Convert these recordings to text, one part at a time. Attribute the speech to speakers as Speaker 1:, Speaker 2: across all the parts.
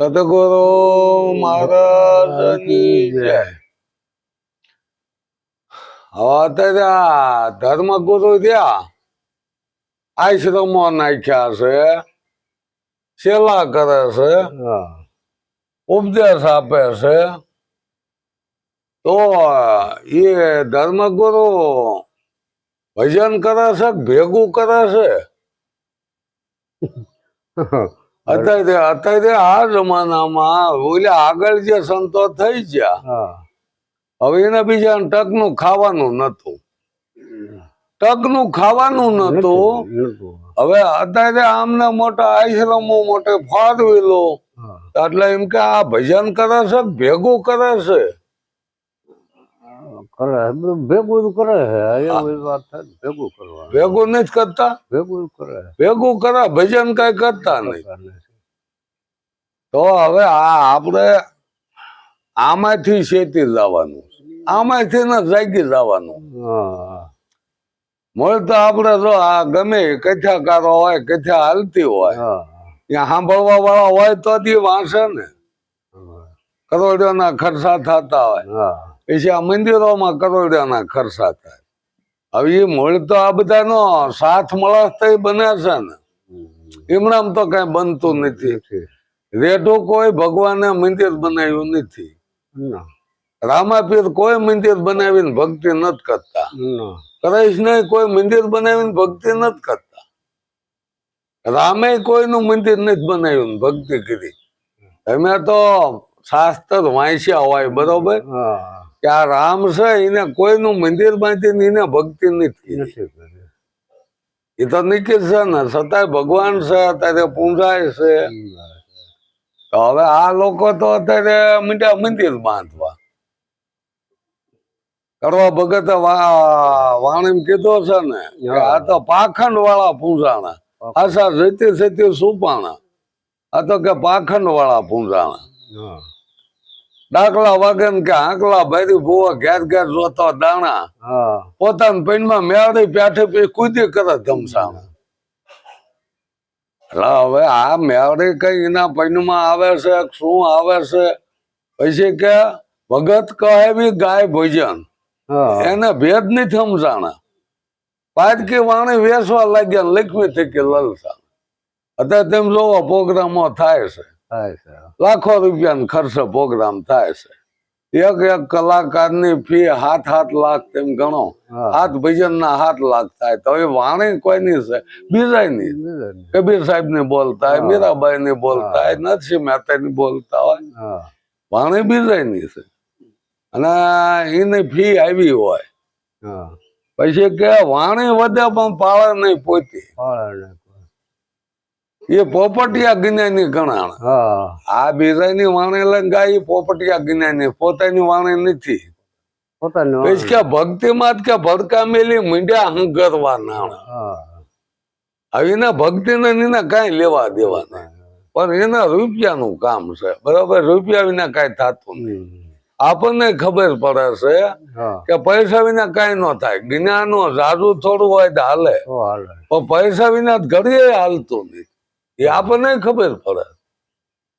Speaker 1: સતગુરુ મહારાજની જય હવે અત્યારે આ ધર્મગુરુ ત્યાં આશ્રમો નાખ્યા છે સેલા કરે છે
Speaker 2: હા
Speaker 1: ઉપદેશ આપે છે તો એ ધર્મગુરુ ભજન કરે છે કે ભેગું કરે છે અત્યારે અત્યારે આ જમાનામાં ઓલા આગળ જે સંતો થઈ ગયા હવે એને બીજા ટકનું ખાવાનું નતું ટકનું ખાવાનું નતું. હવે અત્યારે આમને મોટા આશ્રમો મોટે ફાળવેલો. એટલે એમ કે આ ભજન કરે છે ભેગું કરે છે?
Speaker 2: કરે. બધું ભેગું કરે છે. એવી વાત થાય ભેગું કરવા
Speaker 1: ભેગું નથી કરતા?
Speaker 2: ભેગું જ કરે.
Speaker 1: ભેગું કરે ભજન કઈ કરતા નહીં. તો હવે આ આપણે આમાંથી શેતી જવાનું આમાંથી ને જાગી જવાનું
Speaker 2: હા.
Speaker 1: મૂળ તો આપણે જો આ ગમે કથાકારો હોય કથા હાલતી હોય. ત્યાં સાંભળવા વાળા હોય તો દી વાંચે ને.
Speaker 2: હા.
Speaker 1: કરોડિયાના ખર્ચા થતા હોય.
Speaker 2: હા.
Speaker 1: પછી આ મંદિરોમાં કરોડિયાના ખર્ચા થાય. હવે એ મૂળ તો આ બધાનો સાથ મળસ તો બને છે ને. એમણામ તો કઈ બનતું નથી. રેઢું કોઈ ભગવાને મંદિર બનાવ્યું નથી. રામાપીર કોઈ મંદિર બનાવીને ભક્તિ નથી કરતા. કૃષ્ણ કોઈ મંદિર બનાવીને ભક્તિ નથી કરતા. રામે કોઈનું મંદિર નથી બનાવ્યું ને ભક્તિ કરી. અમે તો શાસ્ત્ર વાંચ્યા હોય બરોબર?
Speaker 2: હા.
Speaker 1: કે આ રામ છે એને કોઈનું મંદિરમાંથી એને ભક્તિ નથી. એ તો નિકિત છે ને છતાંય ભગવાન છે અત્યારે પૂંજાય છે. તો હવે આ લોકો તો અત્યારે મીઠા મંદિર બાંધવા. કરવા ભગત વાણી કીધો છે ને આ તો પાખંડ વાળા પૂંજાણા આશા જતી સતી સુપાણા. આ તો કે પાખંડ વાળા પૂંજાણા
Speaker 2: હા
Speaker 1: દાખલા વાગે કે આંકલા ભરી ભૂવા ઘેર ઘેર જોતો દાણા. પોતાના પૈનમાં મેળી પેઠે પે કૂદી કરે ધમસાણા. એટલે હવે આ મેળી કઈ એના પૈનમાં આવે છે શું આવે છે? પછી કે ભગત કહે બી ગાય ભોજન. એને ભેદ નથી સમજાણા પાદકી વાણી વેસવા લાગ્યા ને લક્ષ્મી થકી લલસા અત્યારે તેમ જોવો પ્રોગ્રામો થાય છે. લાખો રૂપિયાનો ખર્ચો પ્રોગ્રામ થાય છે. એક એક કલાકારની ફી હાથ હાથ લાખ તેમ ગણો. હાથ ભજન ના હાથ લાખ થાય. તો એ વાણી કોઈની છે?
Speaker 2: બીજા ની
Speaker 1: કબીર સાહેબની બોલતા હોય મીરાબાઈ ની બોલતા હોય નરસિંહ મહેતા ની બોલતા હોય. વાણી બીજા ની છે. અને એની ફી આવી હોય.
Speaker 2: હા.
Speaker 1: પછી કે વાણી વધે પણ પાળે નહીં પોતી. એ પોપટિયા જ્ઞાની ગણાણ. આ બીજાની વાણી ગાય એ પોપટિયા જ્ઞાની પોતાની વાણી નથી. કે ભક્તિ માં કે ભડકામેલી મીંડ્યા હંગરવા નાણ હવે ભક્તિ ને એને કઈ લેવા દેવાના. પણ એના રૂપિયાનું કામ છે. બરાબર? રૂપિયા વિના કઈ થતું નહીં. આપણને ખબર પડે છે કે પૈસા વિના કઈ ન થાય. જ્ઞાનો જાજુ થોડું હોય તો હાલે.
Speaker 2: તો હાલે.
Speaker 1: પણ પૈસા વિના ઘડીએ હાલતું નહીં. એ આપણને ખબર પડે.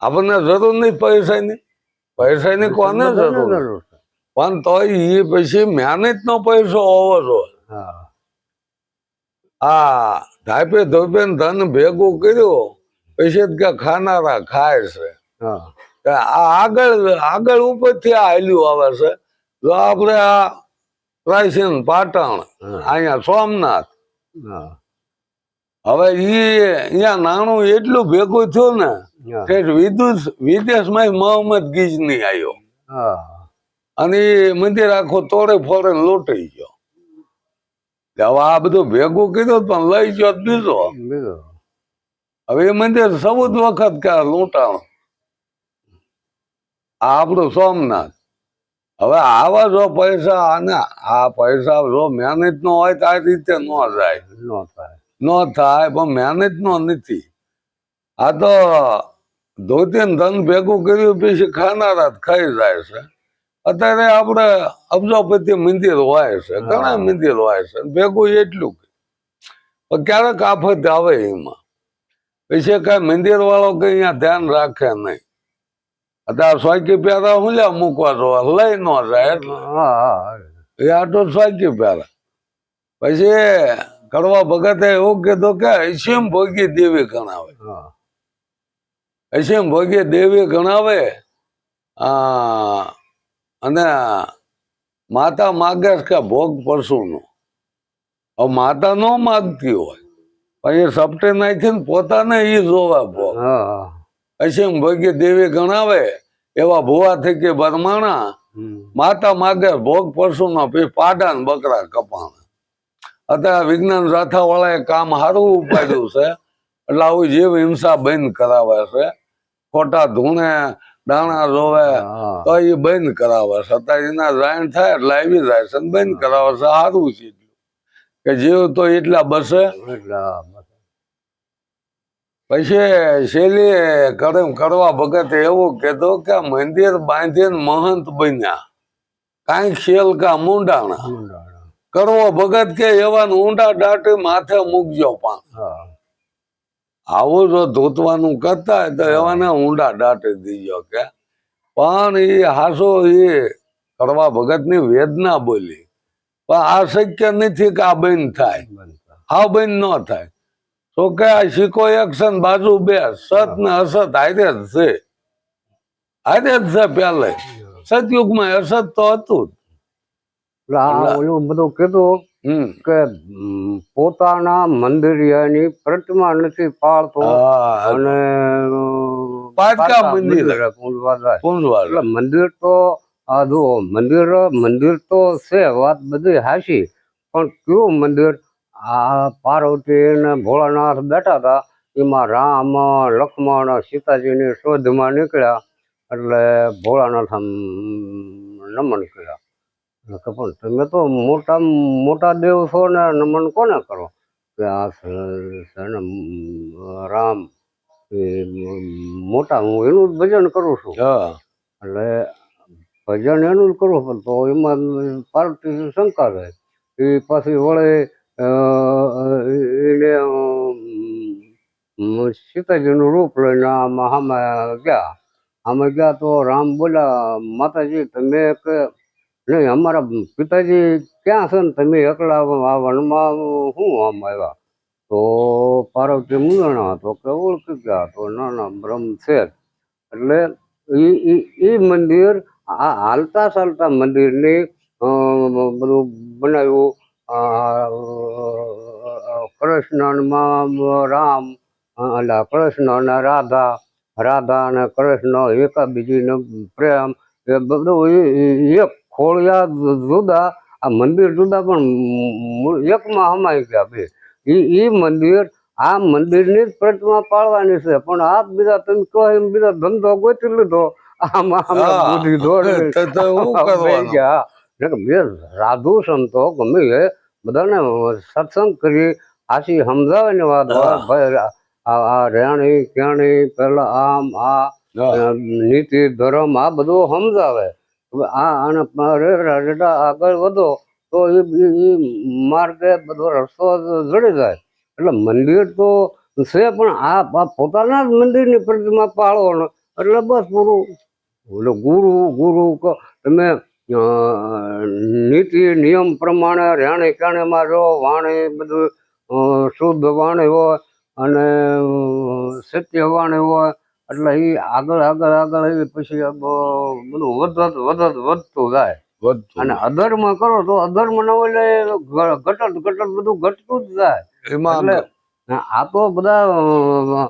Speaker 1: આપણને જરૂર નહીં પૈસાની. પૈસાની કોને જરૂર? પણ તો એ પછી મહેનત નો પૈસો હોવો જોઈએ.
Speaker 2: હા.
Speaker 1: આ ધાપે ધન ભેગું કર્યું પછી કે ખાનારા ખાય છે.
Speaker 2: હા.
Speaker 1: આ આગળ આગળ ઉપરથી આ હાલ્યું આવે છે. જો આપણે આ રાયસીન પાટણ. અહીંયા સોમનાથ હવે ઈ અહીંયા નાણું એટલું ભેગું થયું ને કે વિદેશ વિદેશમાં મોહમ્મદ ગીજની આવ્યો અને એ મંદિર આખું તોડે ફોડે લૂંટાઈ ગયો. હવે આ બધું ભેગું કીધું પણ લઈ ગયો બીજો હવે એ મંદિર સૌદ વખત કે લૂંટાણ. આ આપણું સોમનાથ. હવે આવા જો પૈસા આના આ પૈસા જો મહેનત નો હોય તો આ રીતે ન જાય.
Speaker 2: નો થાય.
Speaker 1: ન થાય પણ મહેનત નો નથી. આ તો ધોતી ને ધન ભેગું કર્યું પછી ખાનારા ખાઈ જાય છે. અત્યારે આપણે અબજોપતિ મંદિર હોય છે ઘણા. મંદિર હોય છે ભેગું એટલું પણ ક્યારેક આફત આવે એમાં. પછી કઈ મંદિર વાળો કઈ અહીંયા ધ્યાન રાખે નહીં. અત્યારે સ્વાકી પ્યારા હું લ્યા મૂકવા જોવા લઈ ન જાય એટલે. એ આટો સ્વાકી પ્યારા પછી કડવા ભગતે એવું કીધું કે અસીમ ભોગી દેવી ગણાવે.
Speaker 2: હા.
Speaker 1: અસીમ ભોગી દેવી ગણાવે અને માતા માગે કે ભોગ પરશુનો હવે માતા ન માગતી હોય પણ એ સપટે નાખીને પોતાને એ જોવા ભોગ.
Speaker 2: હા
Speaker 1: ભોગી દેવી ગણાવે એવા ભુવા થઈ કે બરમાણા માતા માગે ભોગ પરશુનો પછી પાડા ને બકરા કપાણા. અત્યારે વિજ્ઞાન રાથા વાળાએ કામ સારું ઉપાડ્યું છે. એટલે આવું જીવ હિંસા બંધ કરાવે છે. ખોટા ધૂણે દાણા
Speaker 2: રોવે
Speaker 1: તો એ બંધ કરાવે છે. અત્યારે એના રાયણ થાય એટલે આવી જાય છે બંધ કરાવે છે. સારું છે કે જીવ તો એટલા બસે. પછી શેલી કરે કરવા ભગત એવું કીધું કે મંદિર બાંધીને મહંત બન્યા. કાંઈક શેલ કા મુંડાણા. કરવો ભગત કે એવા ઊંડા દાટી માથે મૂકજો
Speaker 2: પણ.
Speaker 1: આવું જો ધોતવાનું કરતા તો એવાને ઊંડા દાટી દીજો કે. પણ એ હાસો એ કરવા ભગતની વેદના બોલી. પણ આ શક્ય નથી કે આ બંધ થાય.
Speaker 2: આ
Speaker 1: હા બંધ ન થાય. તો કે આ શીખો એક છે બાજુ બે સત ને અસત હારે જ છે. હારે જ છે પેલે. સતયુગમાં અસત તો હતું જ.
Speaker 2: ઓલું બધું કીધું કે પોતાના મંદિરની પ્રતિમા નથી પાળતો અને એટલે મંદિર તો આ જો મંદિર મંદિર તો છે વાત બધી હાશી પણ કયું મંદિર? આ પાર્વતી ને ભોળાનાથ બેઠા હતા એમાં રામ લક્ષ્મણ સીતાજીની શોધમાં નીકળ્યા. એટલે ભોળાનાથ નમન કર્યા. પણ તમે તો મોટા મોટા દેવ છો ને નમન કોને કરો? કે આ છે ને રામ મોટા હું એનું જ ભજન કરું છું. એટલે ભજન એનું જ કરવું પણ તો એમાં પાર્વતી શંકા રહે એ પાછી વળે એને સીતાજીનું રૂપ લઈને આમાં સામે ગયા. આમાં ગયા તો રામ બોલ્યા માતાજી તમે કે નહીં, અમારા પિતાજી ક્યાં છે ને, તમે એકલા આ વનમાં શું આમ આવ્યા? તો પાર્વતી મૂંઝાણા હતો કે ઓળખી ગયા તો ના ના બ્રહ્મ છે એટલે ઈ મંદિર, આ હાલતા ચાલતા મંદિરની બધું બનાવ્યું. કૃષ્ણમાં રામ એટલે કૃષ્ણ અને રાધા રાધા અને કૃષ્ણ એકાબીજીનો પ્રેમ, એ બધું એક ખોળિયા જુદા, આ મંદિર જુદા, પણ એકમાં હમાઈ ગયા બે ઈ મંદિર આ મંદિરની જ પ્રતિમા પાળવાની છે પણ આ બીજા તમે કહો એમ બીજા ધંધો ગોચી લીધો આમાં બુદ્ધિ બે સાધુ સંતો ગમે એ બધાને સત્સંગ કરી આશી સમજાવે ને વાત આ રેણી કેણી પેલા આમ આ નીતિ ધર્મ આ બધું સમજાવે આ રેડા આગળ વધો તો એ માર્ગે બધો રસ્તો જડી જાય. એટલે મંદિર તો છે, પણ આ પોતાના જ મંદિરની પ્રતિમા પાળવાનો. એટલે બસ પૂરું એટલે ગુરુ ગુરુ તમે નીતિ, નિયમ પ્રમાણે રહેણી કહેણીમાં રહો વાણી બધું શુદ્ધ વાણી હોય અને સત્ય વાણી હોય એટલે એ આગળ આગળ આગળ પછી બધું વધત વધત વધતું જાય. અને અધર્મ કરો તો અધર્મ ન એટલે ઘટત ઘટત બધું ઘટતું જ જાય.
Speaker 1: એમાં
Speaker 2: એટલે આ તો બધા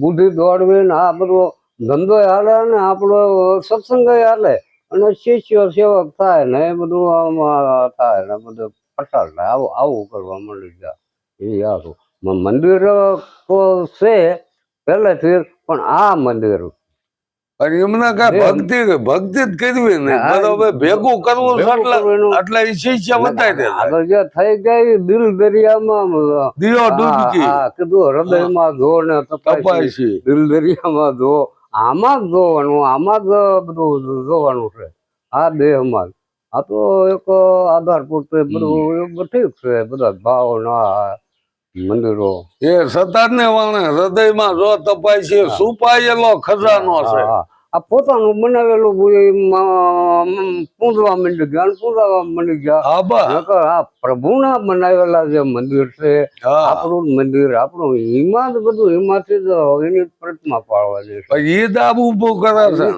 Speaker 2: બુદ્ધિ દોડવી ને આ બધો ધંધો હાલે ને આપણો સત્સંગ હાલે. અને શિષ્ય સેવક થાય ને એ બધું આમાં થાય ને બધું પસાર થાય. આવું આવું કરવા મળી જાય એ આખું મંદિર તો છે. પહેલેથી પણ આ મંદિર.
Speaker 1: અને એમને કઈ ભક્તિ ભક્તિ જ કરવી નહીં બરોબર ભેગું કરવું એટલે એ શિષ્ય વધારી દે
Speaker 2: આગળ જે થઈ ગઈ દિલ દરિયામાં
Speaker 1: દિયો ડૂબકી.
Speaker 2: કીધું હૃદયમાં જો ને તપાસી.
Speaker 1: છે
Speaker 2: દિલ દરિયામાં ધો. આમાં જ જોવાનું આમાં જ બધું જોવાનું છે. આ દેહમાં. આ તો એક આધાર પૂરતું બધું બધું ઠીક છે બધા ભાવના મંદિરો.
Speaker 1: એ સતાર ને વાણે હૃદયમાં જો છે સુપાયેલો ખજાનો છે.
Speaker 2: આ પોતાનું બનાવેલું પૂંજવા મંડી ગયા પૂંજાવા માંડી ગયા. આ પ્રભુના બનાવેલા જે મંદિર છે આપણું મંદિર આપણું એમાં બધું હિમાથી જ એની પ્રતિમા પાડવાની છે.
Speaker 1: ઈદ ઈ ઊભો કરે છે.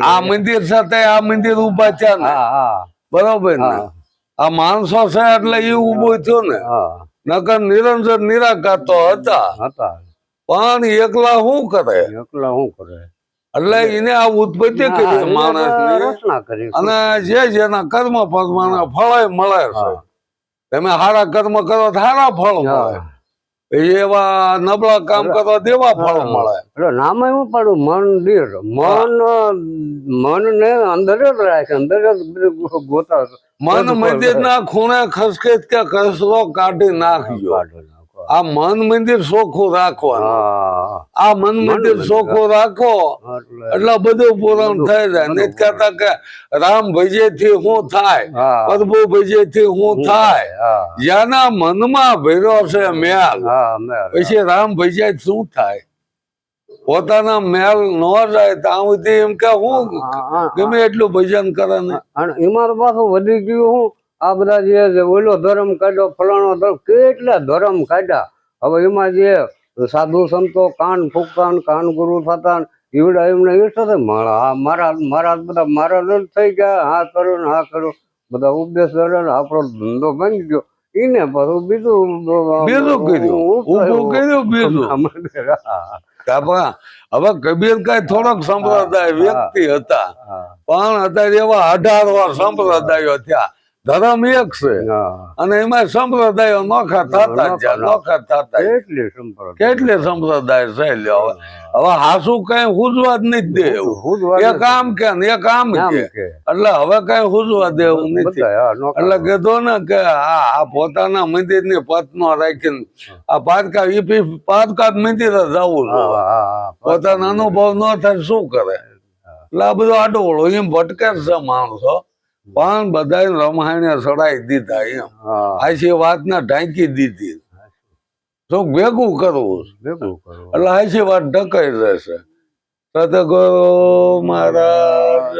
Speaker 1: આ મંદિર સાથે આ મંદિર ઊભા છે ને. બરોબર ને? આ માણસો છે એટલે એ ઊભો થયો ને.
Speaker 2: હા.
Speaker 1: નકર નિરંજન નિરાકાર તો હતા.
Speaker 2: હતા.
Speaker 1: પણ એકલા શું કરે?
Speaker 2: એકલા શું કરે?
Speaker 1: એટલે એને આ ઉત્પત્તિ કરી માણસ અને જે જેના કર્મ પરમાણે ફળ મળે છે. તમે સારા કર્મ કરો સારા ફળ મળે. એવા નબળા કામ કરો દેવા ફળ. મળે.
Speaker 2: એટલે નામ એવું પાડું મંદિર મન મન ને અંદર જ રાખે અંદર જ ગોતા
Speaker 1: મન મંદિર ના ખૂણે ખસખસ કે કચરો કાઢી નાખજો. આ મન મંદિર ચોખ્ખું રાખવાનું. આ મન મંદિર. ચોખ્ખું રાખો.
Speaker 2: એટલે
Speaker 1: બધું પૂરણ થઈ જાય. નહીં કહેતા કે રામ ભજે થી શું થાય
Speaker 2: હા.
Speaker 1: પ્રભુ ભજે થી હું થાય
Speaker 2: હા.
Speaker 1: જેના મનમાં ભર્યો છે મેલ પછી રામ ભજે શું થાય? પોતાના મેલ ન જાય ત્યાં સુધી એમ કે હું ગમે એટલું ભજન કરે ને.
Speaker 2: એમાં પાછું વધી ગયું હું. આ બધા જે ઓલો ધર્મ કાઢ્યો ફલાણો ધર્મ કેટલા ધર્મ કાઢ્યા. હવે એમાં જે સાધુ સંતો કાન ફૂકતા કાન ગુરુ થતા એવડા એમને એ સાથે મારા મારા મારા બધા મારા જ થઈ ગયા. હા કર્યું ને હા કર્યું. બધા ઉપદેશ કરે ને આપણો ધંધો બની ગયો. એને પાછું બીજું
Speaker 1: બીજું કર્યું. ઊભું કર્યું બીજું. કાપા. હવે કબીર કઈ થોડોક સંપ્રદાય વ્યક્તિ હતા. પણ અત્યારે એવા અઢાર વાર સંપ્રદાયો થયા. ધર્મ એક છે. અને એમાં સંપ્રદાયો નોખા થતા જ નોખા થતા
Speaker 2: કેટલે
Speaker 1: કેટલી સંપ્રદાય છે હવે હવે હાસુ કઈ હુજવા જ નહીં દે એવું એક આમ કે એ કામ કે. એટલે હવે કઈ હુજવા દેવું નથી. એટલે કીધું ને કે આ પોતાના મંદિરની પત્નો રાખીને આ પાદકા ઈ પાદકા મંદિર જવું. પોતાનો અનુભવ ન થાય શું કરે? એટલે આ બધું આડોળો એમ ભટકે છે માણસો. પણ બધા રમાયણે સડાઈ દીધા એમ. આછી વાતને ઢાંકી દીધી. શું ભેગું કરવું?
Speaker 2: ભેગું કરવું.
Speaker 1: એટલે આછી વાત ઢકાઈ રહેશે સતગુરુ મહારાજ